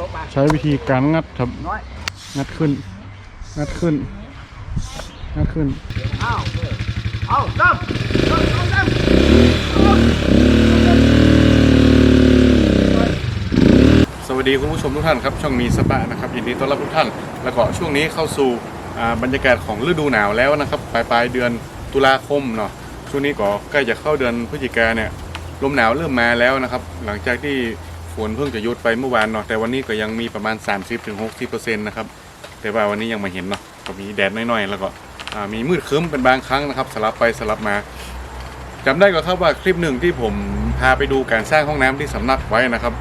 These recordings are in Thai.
ลบมาใช้วิธีการงัดครับน้อยงัดขึ้น งัดขึ้น งัดขึ้นอ้าวเอาตั้มตั้มตั้มตั้มสวัสดีคุณผู้ชมทุกท่านครับช่องมีสปะนะครับยินดีต้อนรับทุกท่าน แล้วก็ช่วงนี้เข้าสู่อ่าบรรยากาศของฤดูหนาวแล้วนะครับ ปลายปลายเดือนตุลาคมเนาะช่วงนี้ก็ใกล้จะเข้าเดือนพฤศจิกาเนี่ยลมหนาวเริ่มมาแล้วนะครับ หลังจากที่ ฝนเพิ่งจะหยุดไปเมื่อวานเนาะแต่วันนี้ก็ยังมีประมาณ 30-60%นะครับแต่ว่าวันนี้ยังม่เห็นเนาะก็มีแดดน้อยๆ แล้วก็มีมืดครึ้มเป็นบางครั้งนะครับ สลับไปสลับมาจำได้ก็ครับว่าคลิปหนึ่งที่ผมพาไปดูการสร้างห้องน้ำที่สำนักไว้นะครับ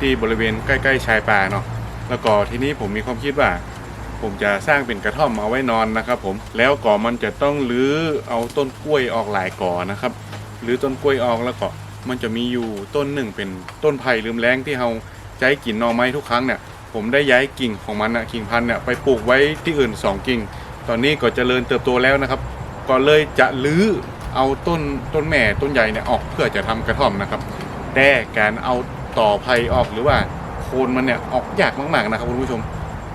ที่บริเวณใกล้ๆชายป่าเนาะแล้วก็ทีนี้ผมมีความคิดว่า ผมจะสร้างเป็นกระท่อมเอาไว้นอนนะครับ ผมแล้วก่อมันจะต้องรื้อเอาต้นกล้วยออกหลายก่อนะครับหรือต้นกล้วยออกแล้วก็ มันจะมีอยู่ต้นหนึ่งเป็นต้นไผ่ลืมแรงที่เราใช้กิ่งหน่อไม้ทุกครั้งเนี่ยผมได้ย้ายกิ่งของมันนะกิ่งพันธุ์เนี่ยไปปลูกไว้ที่อื่นสองกิ่ง ตอนนี้ก็เจริญเติบโตแล้วนะครับ ก็เลยจะรื้อเอาต้นต้นแม่ต้นใหญ่เนี่ยออกเพื่อจะทำกระท่อมนะครับ แต่การเอาต่อไผ่ออกหรือว่าโคนมันเนี่ยออกยากมากๆนะครับคุณผู้ชม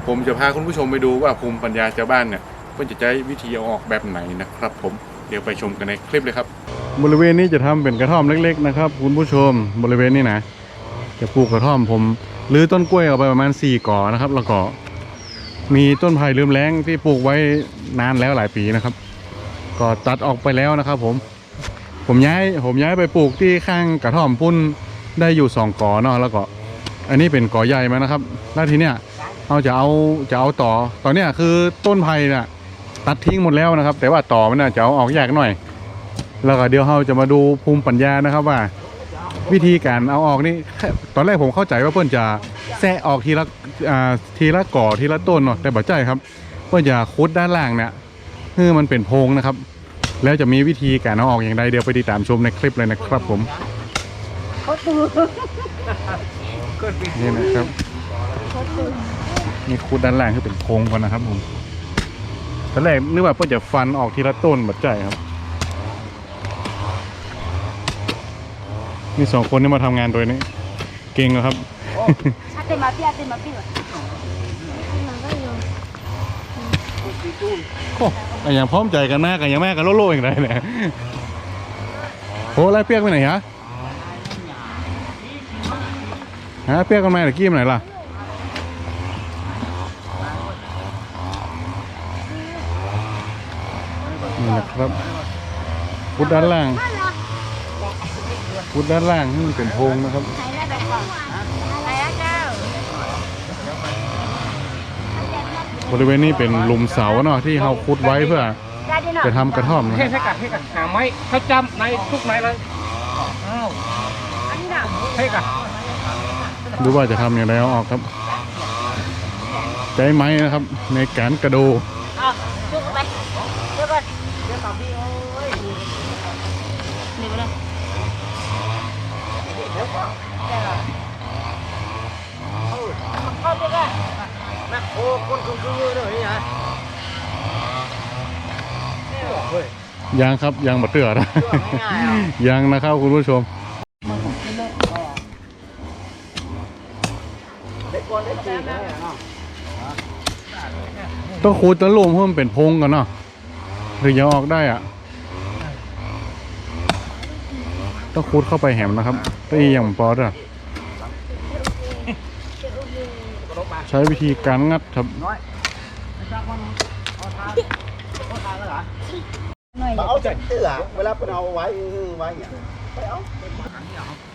ผมจะพาคุณผู้ชมไปดูว่าภูมิปัญญาชาวบ้านเนี่ยเพื่อจะใช้วิธีเอาออกแบบไหนนะครับ ผมเดี๋ยวไปชมกันในคลิปเลยครับ บริเวณนี้จะทำเป็นกระท่อมเล็ก ๆ นะครับ คุณผู้ชมบริเวณนี้นะจะปลูกกระท่อมผมหรือต้นกล้วยออกไปประมาณ4ก่อนะครับ แล้วก็มีต้นไผ่ลืมแรงที่ปลูกไว้นานแล้วหลายปีนะครับ ก็ตัดออกไปแล้วนะครับ ผม ผมย้ายผมย้ายไปปลูกที่ข้างกระท่อมปุ้นได้อยู่สองกอเนาะแล้วก็ อันนี้เป็นก่อใหญ่มานะครับ แล้วทีเนี้ยเราจะเอาจะเอาต่อตอนเนี้ยคือต้นไผ่น่ะตัดทิ้งหมดแล้วนะครับ แต่ว่าต่อมันน่ะจะเอาออกยากหน่อย แล้วก็เดี๋ยวเราจะมาดูภูมิปัญญานะครับว่า วิธีการเอาออกนี่ตอนแรกผมเข้าใจว่าเพื่อนจะแซะออกทีละทีละก่อทีละต้นเนาะแต่บ่ใจครับเพื่อนจะคุดด้านล่างเนี่ยคือมันเป็นโพรงนะครับ แล้วจะมีวิธีการเอาออกอย่างไรเดี๋ยวไปติดตามชมในคลิปเลยนะครับผมเขาตื่นนี่นะครับนี่คูดด้านล่างคือเป็นโพรงก่อนนะครับผมตอนแรกนึกว่าเพื่อจะฟันออกทีละต้นบัดใจครับ นี่สองคนนี่มาทำงานโดยนี้ เก่งนะครับอาเตมาพี่อาเตมาพี่โอ้แต่อย่างพร้อมใจกันมากกันอย่างแม่กันโลโล่อย่างไรเนี่ยโอ้ไล่เปียกไปไหนฮะฮะเปียกกันมาตะกี้ไปไหนล่ะนี่นะครับพุดด้านล่าง พุดด้านล่างนี่มันเป็นโพรงนะครับไหนได้แบบก่อนไหนอะเจ้าบริเวณนี้เป็นหลุมเสาเนาะที่เราขุดไว้เพื่อได้ดิเนาะจะทำกระท่อมนะคเฮ้รับให้กัดให้กัดหาไม้เขาจำในทุกไม้เลยอ้าวอันนี้น่ะให้กัดดูว่าจะทำอย่างไรเอาออกครับใช้ไม้นะครับในการกระโดด เอาจุกไปเดี๋ยวก่อนเดี๋ยวก่อนพี่โอ้ยเดี๋ยวก่อน เข้าไปกันนะโอ้คนคือคือเลยนี่ฮะเฮ้ยยังครับยังบัดเตือนะง่ายๆอะยังนะครับคุณผู้ชมเด็กคนเด็กจีนเนี่ยเนาะต้องขูดตะลุมเพิ่มนเป็นพงกันเนาะถึงจะออกได้อะต้องขูดเข้าไปแหมนะครับ ตีอย่างปอดอะใช้วิธีการงัดครับเอาจากเตื้อเวลาเป็นเอาไว้ไว้เนี่ย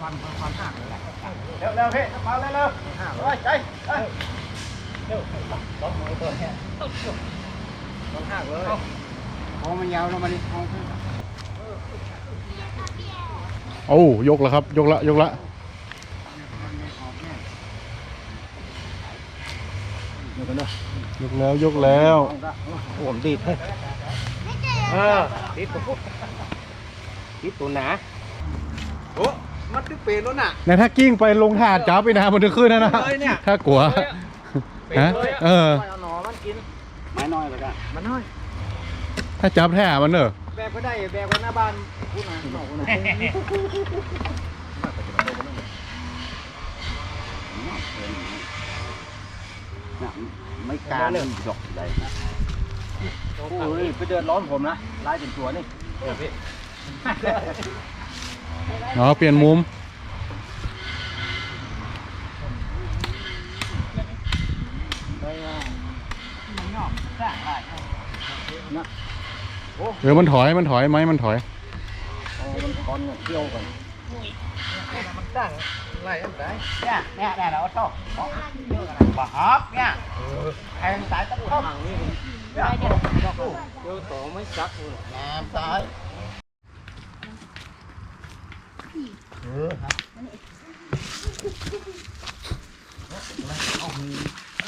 ฟันฟันหักเลยเร็วเร็วพี่มาเร็วเร็วไปใจไปเร็วสองมือตัวแค่ต้องหักเลยคอมันยาวล้วมันนี่เอาขึ้น โอ้ยกแล้วครับ ยกละยกละยกแล้วยกแล้วผมติดให้เออติดตัวปุ๊บติดตัวหนาโอ้มันตึกเปรแล้วน่ะในถ้ากิ้งไปลงถาดจับไปนะมันจะขึ้นนะนะเลยเนี่ยถ้ากลัวฮะเออเอาหนอมันกินไม้น้อยเลยกันมันน้อยถ้าจับแท้มันเนอะ แบกก็ได้แบกไว้หน้าบ้านพูดหน่อยหนอหน่อยน่ะไม่การหยกใหญ่โอ้ยไปเดือดร้อนผมนะไล่จนตัวนี่เดี๋ยวพี่อ๋อเปลี่ยนมุม เออมันถอยมันถอยไหมมันถอยมันคอนเที่ยวกันเนี่ยเนี่ยเนี่ยเราโต้บ่ฮอบเนี่ยแทงสายตะคบเนี่ยเดี๋ยวเดี๋ยวต่อไม่ซักเลยน้ำซ้าย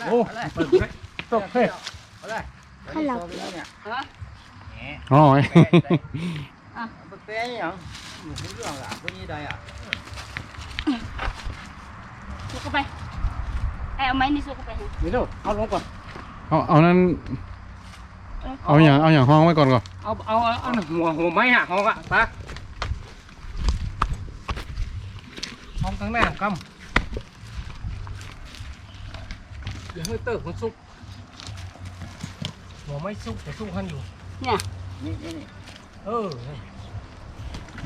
โอ้เปิดเลยตกเฮ้ยฮัลโหล อ๋อเปิดเต้ยังหนูเรื่องอะพวกนี้ได้อะสู้เข้าไปเอาไม้นี่สู้เข้าไปนี่ลูกเอาลงก่อน เอาเอานั้นเอาอย่างเอาอย่างห้องไว้ก่อนก่อนเอาเอาเอาหัวหัวไม้อะห้องอะตาห้องข้างหน้ากำอย่าให้เติบมันสุกหัวไม่สุกแต่สุกขันอยู่เนี่ย นี่นี่นี่เออ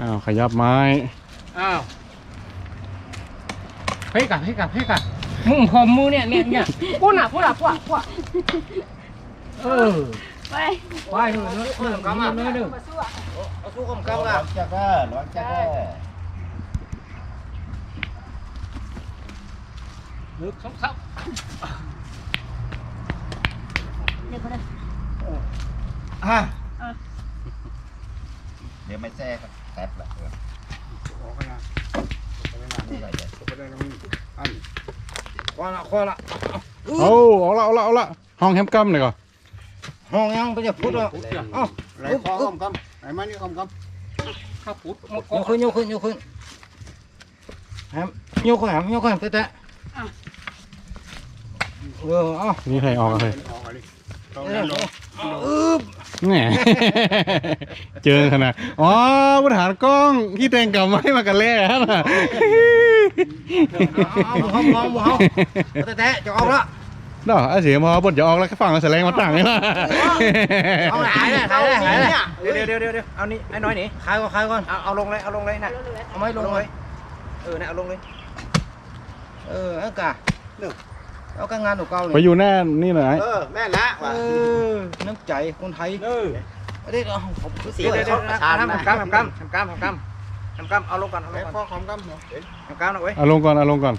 อ้าวขยับไม้อ้าวเฮ้ยกับเฮ้ยกับเฮ้ยกับมึงหอมมือเนี่ยเนี่ยเนี่ยพูดน่ะพูดน่ะพูดน่ะพูดน่ะเออไปไปเถอะเนื้อเนื้อกำอะเนื้อเนื้อเอาสู้กำกำร้อะอนจักเด้อร้อนจักเด้อเนื้อซ้ำซ้เดี๋ยวก็ได้ำอะ เดี๋ยวไม่แซ่ครับแซ่บละเออออกไปนะนี่อะไรเด้อไปได้แล้วมึงอันคว้าละคว้าละเอาเอาละเอาละเอาละห้องแฮมกัมเลยก่อนห้องยังไปจะพูดอะเอ้าไหลคอคำคำไหลมานี่คำคำข้าพุดยกขึ้นยกขึ้นยกขึ้นแฮมยกขึ้นแฮมยกขึ้นแตะเออเอานี่ใครออกอะเลยอึ๊บ แหม เจอขนาดอ๋อบริหารกล้องที่แต่งกับไม้มากันแล่ฮะน่ะเอาเอาเอาเอาแตะแตะจะออกละเนาะไอ้เสียงพอบทจะออกแล้วก็ฟังเอาแสลงมาตั้งนี่ละเอาหายเลยหายเลยหายเลยเดี๋ยวเดี๋ยวเดี๋ยวเดี๋ยวเอานี่ไอ้น้อยนี่ขายก่อนขายก่อนเอาเอาลงเลยเอาลงเลยนะเอาไม้ลงเลยเออเนี่ยเอาลงเลยเออเอากะเอากางงานหนูเก่าเลยไปอยู่แน่นี่หน่อยเออแม่ละเอว่ะอน้ำใจคนไทยเออเดี๋ยวเอาผมคือเสีเสียยเดี๋เดี๋ยยววเดี๋เดี๋ยยววทำกำทำกำทำกำทำกำทำกำทำกำเอาลงก่อนเอาลงแม่ก่อนพ่อคำคำเนาะทำกำนะเว้ยเอาลงก่อนเอาลงก่อน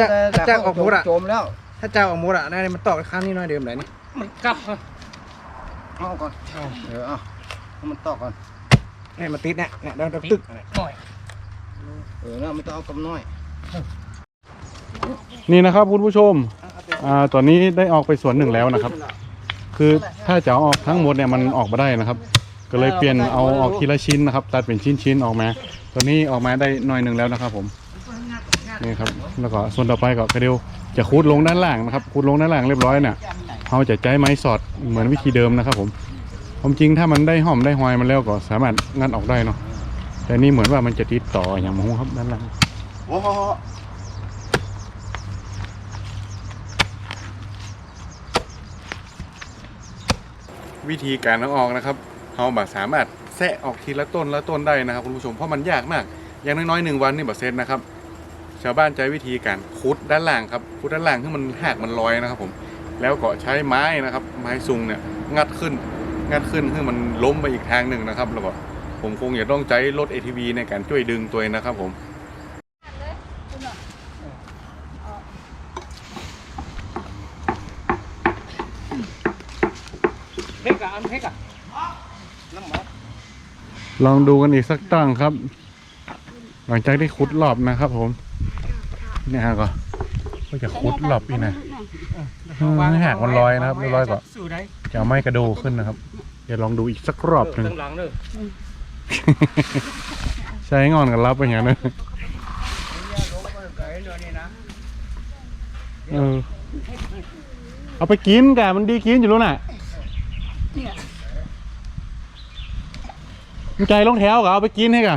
ถ้าถ้าจ้าออกมุดอะโจมแล้วถ้าจ้าออกมุดอะนี่มันตอกข้างนี้น้อยเดิมไหนนี่มันกลับเอาก่อนเออเอาให้มันตอกก่อนนี่มันติดเนี่ยเนี่ยเดี๋ยวเดี๋ยวตึกเออเนี่ยไม่ต้องเอากำน้อย นี่นะครับคุณผู้ชมอ่าตอนนี้ได้ออกไปส่วนหนึ่งแล้วนะครับ คือถ้าจะเอาออกทั้งหมดเนี่ยมันออกมาได้นะครับ ก็เลยเปลี่ยนเอาออกทีละชิ้นนะครับ ตัดเป็นชิ้นๆออกมา ตอนนี้ออกมาได้หน่อยหนึ่งแล้วนะครับ ผมนี่ครับแล้วก็ส่วนต่อไปก็กระเดียวจะคูดลงด้านล่างนะครับคูดลงด้านล่างเรียบร้อยเนี่ยเราจะใช้ไม้สอดเหมือนวิธีเดิมนะครับ ผมความจริงถ้ามันได้หอมได้หอยมันแล้วก็สามารถงัดออกได้เนาะแต่นี่เหมือนว่ามันจะติดต่ออย่างมงครับด้านล่าง โอ้โหวิธีการเอาออกนะครับเราแบบสามารถแซะออกทีละต้นละต้นได้นะครับคุณผู้ชมเพราะมันยากมาก อย่างน้อยๆหนึ่งวันนี่แบบเซตนะครับ ชาวบ้านใช้วิธีการคุดด้านล่างครับคุดด้านล่างให้มันหักมันลอยนะครับผมแล้วก็ใช้ไม้นะครับ ไม้ซุงเนี่ยงัดขึ้น งัดขึ้นให้มันล้มไปอีกทางหนึ่งนะครับ แล้วก็ผมคงอย่าต้องใช้รถ ATV ในการช่วยดึงตัวเองนะครับผม เพ็กอะอันเพ็กอะน้ำหมอ ลองดูกันอีกสักตั้งครับ หลังจากที่ขุดรอบนะครับผม เนี่ยฮะก็ก็จะขุดรอบอีกนะอืมให้หักมันลอยนะครับเรียบร้อยก็สู่ได้จะเอาไม้กระโดขึ้นนะครับ เดี๋ยวลองดูอีกสักรอบหนึ่งตั้งหลังเด้อใช้งอนกันรับไปอย่างนั้นเออเอาไปกินกะมันดีกินอยู่รู้น่ะ มันใจลงแถวกะเอาไปกินให้กะ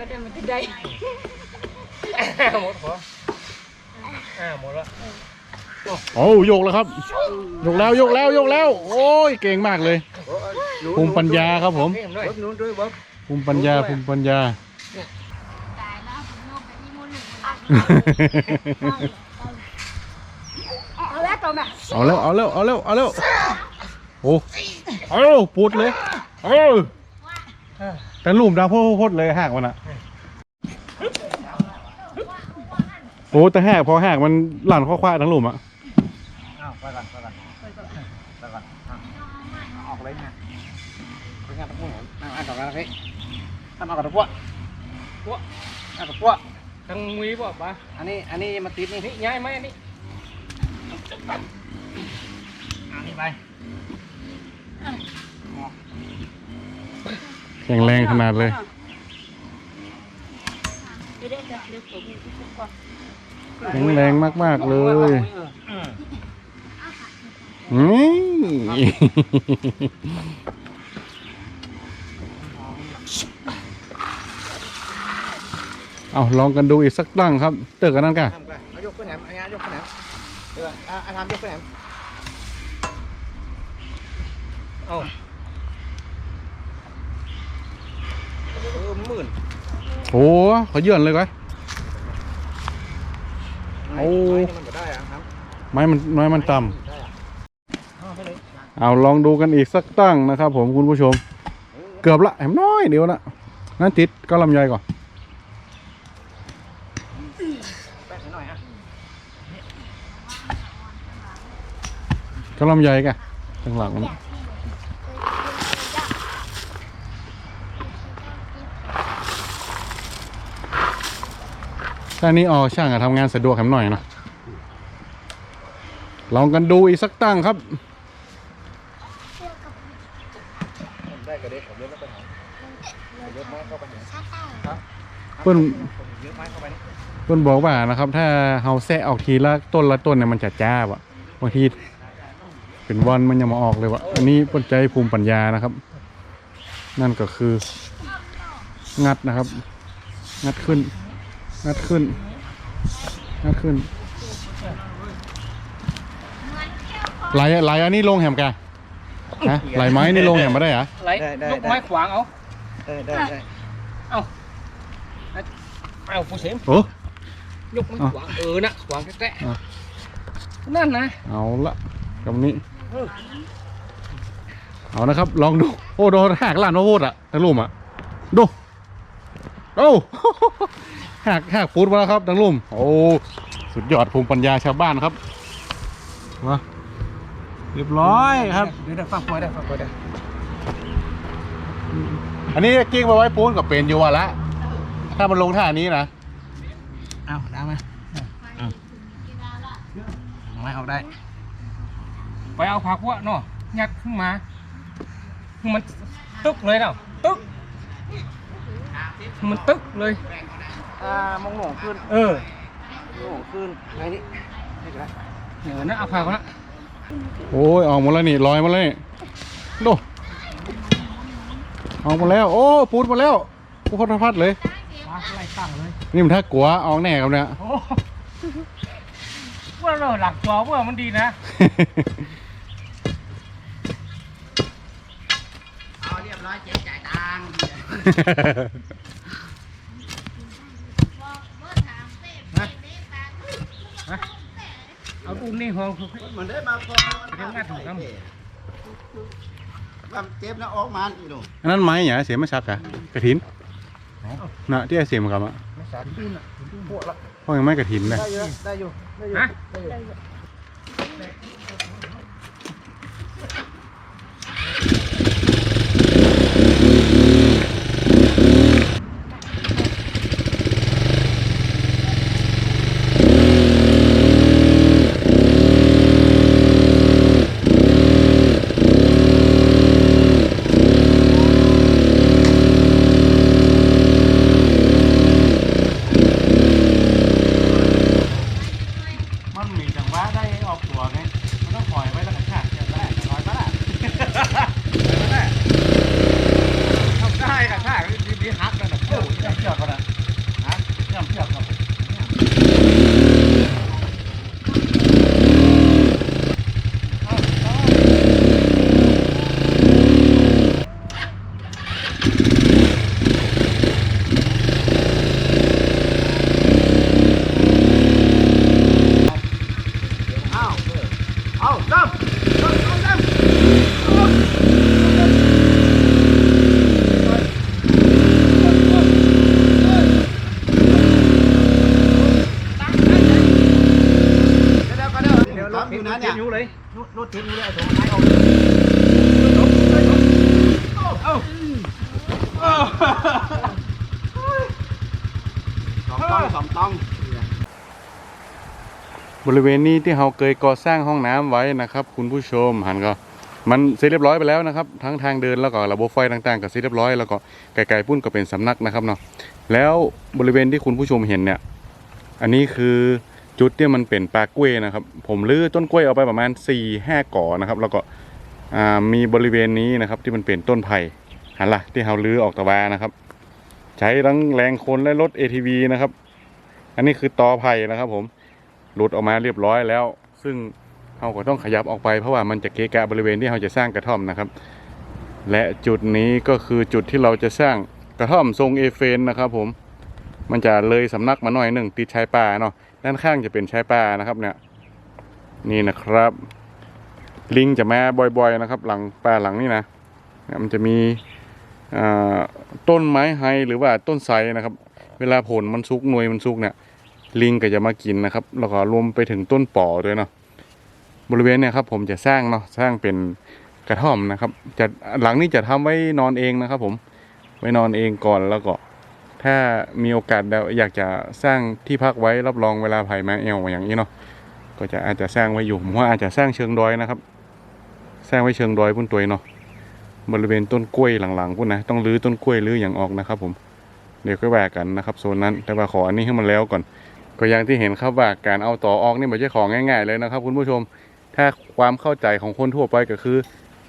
ก็เดินมาได้หมดหัวอ่าหมดละโอ้โยกแล้วครับโยกแล้วโยกแล้วโยกแล้ว โอ้ยเก่งมากเลยภูมิปัญญาครับผมเพิ่มด้วย Bớt นู้นด้วย bớt ภูมิปัญญาภูมิปัญญา เอาแล้วตัวแม่เอาแล้วเอาแล้วเอาแล้วเอาแล้วโอ้เอาปูดเลยเออแต่ลุ่มดังโพดๆเลยหากมันอะโอ้แต่หากพอหากมันหลั่นข้อควายทั้งลุ่มอะอ้าวไปก่อนไปก่อนไปก่อนไปก่อนอะเอาออกเลยนะไปงานตะกั่วนั่งอ่านต่อกันนะพี่ทำเอากับตะกั่วกั่วเอาตะกั่วทั้งมีบ่ปะอันนี้อันนี้มาติดนี่นี่ย้ายไหมอันนี้ อันนี้ไปแข็งแรงขนาดเลย แข็งแรงมาก ๆ เลยอืมอืมเอาลองกันดูอีกสักตั้งครับ เติกกันนั่นกันยกขึ้นแหนมยกขึ้นแหน มเอออะอะทำยกขึ้นแหนมเอาเออหมื่นโอ้ขอเยื่อนเลยก้อย โอ้ ไม้นี่มันก็ได้อะครับไม้มันไม้มันต่ได้อะเอาไปเลยำเอาลองดูกันอีกสักตั้งนะครับผมคุณผู้ชม เกือบละแหมน้อยเดียวนะนั่นติดก็ลำไยก่อน แป๊กหน่อยอะ ก็ลำไยกันข้างหลังมันถ้านี้ออกช่างอะทำงานสะดวกแหมหน่อยนะลองกันดูอีกสักตั้งครับ ได้ก็ได้ผมเลือกแล้วไปหาผมเลือกไม้เข้าไปหาครับเพิ่นผมเลือกไม้เข้าไปนี่เพิ่นบอกว่านะครับ ถ้าเฮาแซะออกทีละต้นละต้นเนี่ยมันจะจ้าบอะบางที เป็นวันมันยังมาออกเลยวะอันนี้เปิ้นใจภูมิปัญญานะครับ นั่นก็คือ งัดนะครับ งัดขึ้น งัดขึ้น งัดขึ้นไหลไหลอันนี้ลงแหมกะฮะไหลไม้นี่ลงแหมมาได้เหรอไหลยกไม้ขวางเอาเออได้ได้เอาผู้เสมโอ้ ยกไม้ขวางเออนะขวางแกะอะๆนั่นนะเอาละกับนี้ เอานะครับ ลองดู โอ้โดนหักล้านโอ้โหดอะทั้งลุ่มอะ ดูโอ้หักหักปูดมาแล้วครับทั้งลุ่ม โอ้ สุดยอดภูมิปัญญาชาวบ้านครับ มาเรียบร้อยครับเดี๋ยวได้ฟังพอยได้ฟังพอยได้ อันนี้กิ้งไปไว้ปูนกับเป็นอยู่อะละ ถ้ามันลงท่านี้นะ เอาได้ไหมเอาไม้ออกได้ ไปเอาผักวะเนาะยัดขึ้นมาคือมันตึกเลยเนาะตึกมันตึกเลยอ่ามองหลงขึ้น เออมองหลงขึ้นไงนี่นี่ก็ได้เดี๋ยวนะเอาผักนะโอ้ยออกหมดแล้วนี่ลอยหมาแล้วนี่ดูออกหมาแล้ว โอ้ปูดหมาแล้วปูพัดพัดเลยผักไล่ตั้งเลยนี่มันถ้ากลัวออกแน่ครับเนี่ยโอ้ว่าเราหลักจอว่ามันดีนะ เอาเรียบร้อยเจ๊จ่ายตังค์ เอาอุ้มนี่ห้องคือ Mình đấy mà con เรื่องงานถูกครับ Làm chép nó ốm mà ăn gì đâu อันนั้นไม้เหรอเสียมาชักอะกระถินน่ะที่ไอเสียมกับอะไม่สาดขึ้นอะพวกละเพราะยังไม่กระถินเลยได้อยู่ได้อยู่ได้อยู่ฮะได้อยู่ มันมีจังหวะได้ออกตัวไง ทิ้งเลยไอ้ตัวไม้ออกสองต้องสองต้อง บ ริเวณนี้ที่เราเคยก่อสร้างห้องน้ำไว้นะครับ คุณผู้ชมหันก็มันเสร็จเรียบร้อยไปแล้วนะครับ ทั้งทางเดินแล้วก็ระบบไฟต่างๆก็เสร็จเรียบร้อยแล้วก็ไกลๆปุ้นก็เป็นสำนักนะครับเนาะแล้วบริเวณที่คุณผู้ชมเห็นเนี่ย อันนี้คือจุดที่มันเป็นปลากล้วยนะครับ ผมลื้อต้นกล้วยเอาไปประมาณ4ี่ห้าก่อนะครับ แล้วก็มีบริเวณนี้นะครับที่มันเป็นต้นไผ่หันละที่เราลื้อออกตะวานะครับ ใช้ทั้งแรงคนและรถ ATV นะครับ อันนี้คือตอไผ่นะครับผม หลุดออกมาเรียบร้อยแล้ว ซึ่งเราก็ต้องขยับออกไปเพราะว่ามันจะเกะกะบริเวณที่เราจะสร้างกระท่อมนะครับ และจุดนี้ก็คือจุดที่เราจะสร้างกระท่อมทรงเอเฟนนะครับ ผม มันจะเลยสำนักมาหน่อยหนึ่งติดชายป่าเนาะด้านข้างจะเป็นชายป่านะครับเนี่ยนี่นะครับ ลิงจะมาบ่อยๆนะครับ หลังป่าหลังนี่นะมันจะมีต้นไม้ไฮหรือว่าต้นไทรนะครับ เวลาผลมันสุกหน่วยมันสุกเนี่ย ลิงก็จะมากินนะครับ แล้วก็รวมไปถึงต้นป่อด้วยเนาะบริเวณเนี่ยครับผมจะสร้างเนาะสร้างเป็นกระท่อมนะครับจะหลังนี้จะทำไว้นอนเองนะครับ ผมไว้นอนเองก่อนแล้วก็ ถ้ามีโอกาสแล้วอยากจะสร้างที่พักไว้รับรองเวลาไผ่มาเอวอย่างนี้เนาะก็จะอาจจะสร้างไว้อยู่ผมว่าอาจจะสร้างเชิงดอยนะครับ สร้างไว้เชิงดอยพุ่นตัวเนาะบริเวณต้นกล้วยหลังๆพุ่นนะต้องรื้อต้นกล้วยรื้ออย่างออกนะครับ ผมเดี๋ยวก็แวกกันนะครับโซนนั้นแต่ว่าขออันนี้ให้มันแล้วก่อน ก็อย่างที่เห็นครับว่าการเอาต่อออกนี่ไม่ใช่ของง่าย ๆ เลยนะครับ คุณผู้ชมถ้าความเข้าใจของคนทั่วไปก็คือ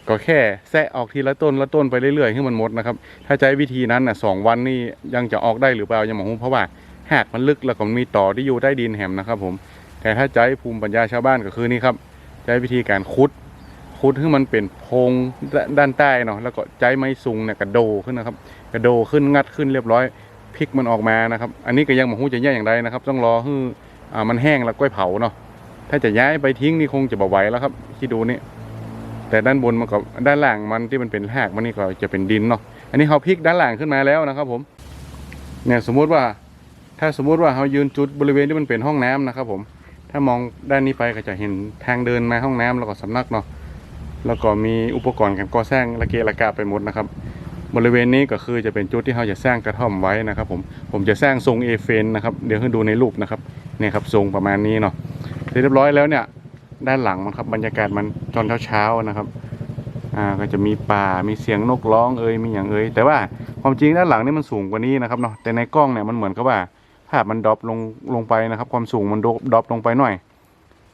ก็แค่แซะออกทีละต้นละต้นไปเรื่อยๆให้มันหมดนะครับ ถ้าใช้วิธีนั้นน่ะสองวันนี่ยังจะออกได้หรือเปล่ายังมองเพราะว่าหากมันลึกแล้วก็มีต่อที่อยู่ใต้ดินแหมนะครับผมแต่ถ้าใช้ภูมิปัญญาชาวบ้านก็คือนี่ครับ ใช้วิธีการขุดขุดให้มันเป็นโพงด้านใต้เนาะแล้วก็ใช้ไม้ซุงเนี่ยกระโดขึ้นนะครับ กระโดขึ้นงัดขึ้นเรียบร้อย พลิกมันออกมานะครับ อันนี้ก็ยังหมองหูจะแย่อย่างไรนะครับ ต้องรอให้อ่ามันแห้งแล้วก้อยเผาเนาะถ้าจะย้ายไปทิ้งนี่คงจะบ่ไหวแล้วครับคิดดูนี่แต่ด้านบนมันกับด้านล่างมันที่มันเป็นหากมันนี่ก็จะเป็นดินเนาะอันนี้เขาพลิกด้านล่างขึ้นมาแล้วนะครับ ผมเนี่ยสมมุติว่า ถ้าสมมุติว่าเขายืนจุดบริเวณที่มันเป็นห้องน้ำนะครับ ผม ถ้ามองด้านนี้ไปก็จะเห็นทางเดินมาห้องน้ำแล้วก็สำนักเนาะแล้วก็มีอุปกรณ์การก่อสร้างระเกะระกะไปหมดนะครับ บริเวณนี้ก็คือจะเป็นจุดที่เขาจะสร้างกระท่อมไว้นะครับผมผมจะสร้างทรงเอเฟนนะครับเดี๋ยวให้ดูในรูปนะครับเนี่ยครับทรงประมาณนี้เนาะเสร็จเรียบร้อยแล้วเนี่ยด้านหลังมันครับบรรยากาศมันตอนเช้าๆนะครับอ่าก็จะมีป่ามีเสียงนกร้องเอ่ยมีอย่างเอ่ยแต่ว่าความจริงด้านหลังนี่มันสูงกว่านี้นะครับเนาะแต่ในกล้องเนี่ยมันเหมือนกับว่าภาพมันดรอปลงลงไปนะครับ ความสูงมันดรอปลงไปหน่อย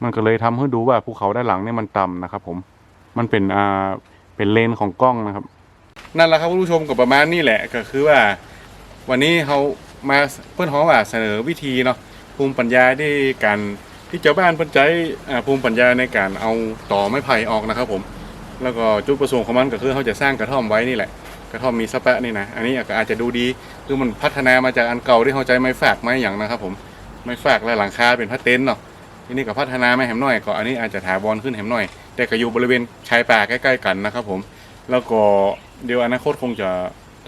มันก็เลยทำให้ดูว่าภูเขาด้านหลังเนี่ยมันต่ำนะครับ ผมมันเป็นอ่าเป็นเลนของกล้องนะครับ นั่นแหละครับผู้ชมกับประมาณนี้แหละก็คือว่า วันนี้เขามาเพื่อนเขาว่าเสนอวิธีเนาะภูมิปัญญาที่การที่เจ้าบ้านเพิ่นใจอ่าภูมิปัญญาในการเอาต่อไม้ไผ่ออกนะครับผม แล้วก็จุดประสงค์ของมันก็คือเขาจะสร้างกระท่อมไว้นี่แหละ กระท่อมมีสแปะนี่นะอันนี้อาจจะดูดีคือมันพัฒนามาจากอันเก่าที่เขาใจไม้ฝากไม้อย่างนะครับผมไม้ฝากและหลังคาเป็นผ้าเต็นท์เนาะทีนี้ก็พัฒนาไม่แหมน้อยก็อันนี้อาจจะถาวรขึ้นแหมน้อย แต่ก็อยู่บริเวณชายป่าใกล้ ๆ กันนะครับผม แล้วก็ เดี๋ยวอนาคตคงจะ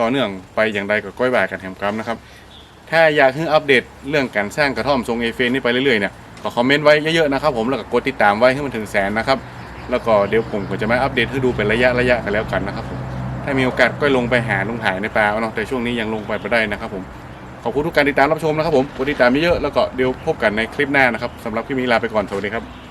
ต่อเนื่องไปอย่างใดก็ก้อยบ่ายกันแหมกรรมนะครับ ถ้าอยากให้อัปเดตเรื่องการสร้างกระท่อมทรงเอเฟนนี่ไปเรื่อยๆเนี่ยก็คอมเมนต์ไว้เยอะๆนะครับ ผมแล้วก็กดติดตามไว้ให้มันถึงแสนนะครับ แล้วก็เดี๋ยวผมก็จะมาอัปเดตให้ดูเป็นระยะระยะกันแล้วกันนะครับผมถ้ามีโอกาสก็ลงไปหาลุงถ่ายในป่าเอาเนาะแต่ช่วงนี้ยังลงไปไม่ได้นะครับผมขอบคุณทุกการติดตามรับชมนะครับผมกดติดตามเยอะๆแล้วก็เดี๋ยวพบกันในคลิปหน้านะครับสำหรับคลิปนี้ลาไปก่อนสวัสดีครับ